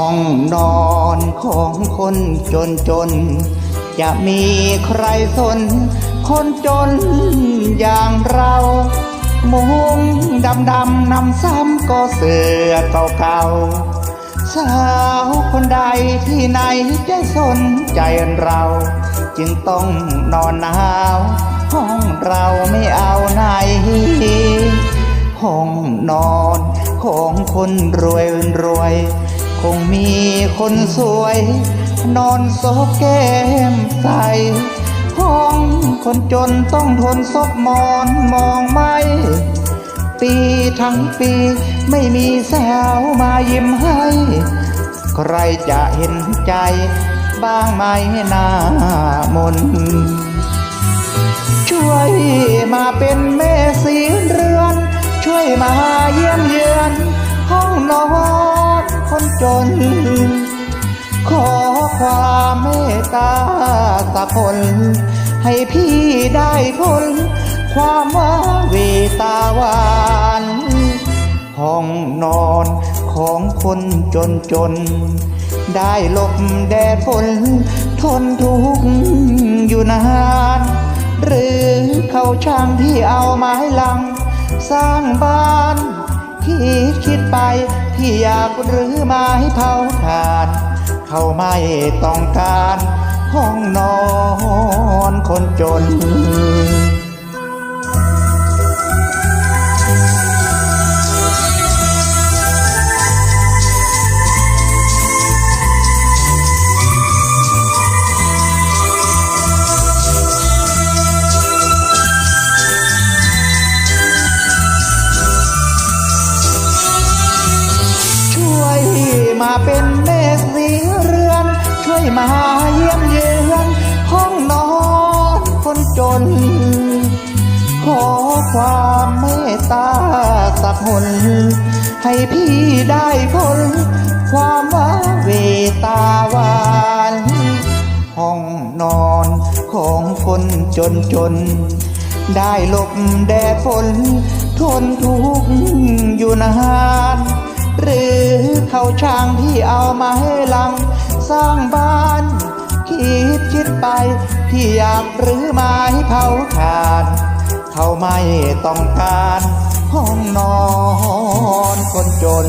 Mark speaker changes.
Speaker 1: องนอนของคนจนจน จะมีใครสน คนจนอย่างเรามุงดำดำนำซ้ำก็เสือเก่าๆสาวคนใดที่ไหนจะสนใจเรา จึงต้องนอนหนาวห้องเราไม่เอาไหนห้องนอนของคนรวยรวย คงมีคนสวย นอนโซบแก้มใสห้องคนจนต้องทนซบมอนมองไม่ ปีทั้งปีไม่มีสาวมายิ้มให้ ใครจะเห็นใจบ้างไหมหน้ามน ช่วยมาเป็นแม่สีเรือน ช่วยมาเยี่ยมเยือน ห้องนอน จน ขอความเมตตาสักคน ให้พี่ได้พ้นความว่าเวตาวานห้องนอนของคนจนจน ได้หลบแดดฝนทนทุกข์อยู่นานหรือเขาช่างที่เอาไม้ลัง สร้างบ้านคิดคิดไป ที่อยากหรือไม้เผาถ่าน เขาไม่ต้องการห้องนอนคนจน มาเป็นแม่สีเรือน ช่วยมาเยี่ยมเยือนห้องนอนคนจน ขอความเมตตาสักหนให้พี่ได้พ้นความว่าเวตาหวานห้องนอนของคนจนจน ได้หลบแดดฝนทนทุกข์อยู่นาน หรือเขาช่างที่เอามาให้ลัง สร้างบ้าน คิดคิดไป ที่อยากหรือไม้เผาขาด เขาไม่ต้องการ ห้องนอนคนจน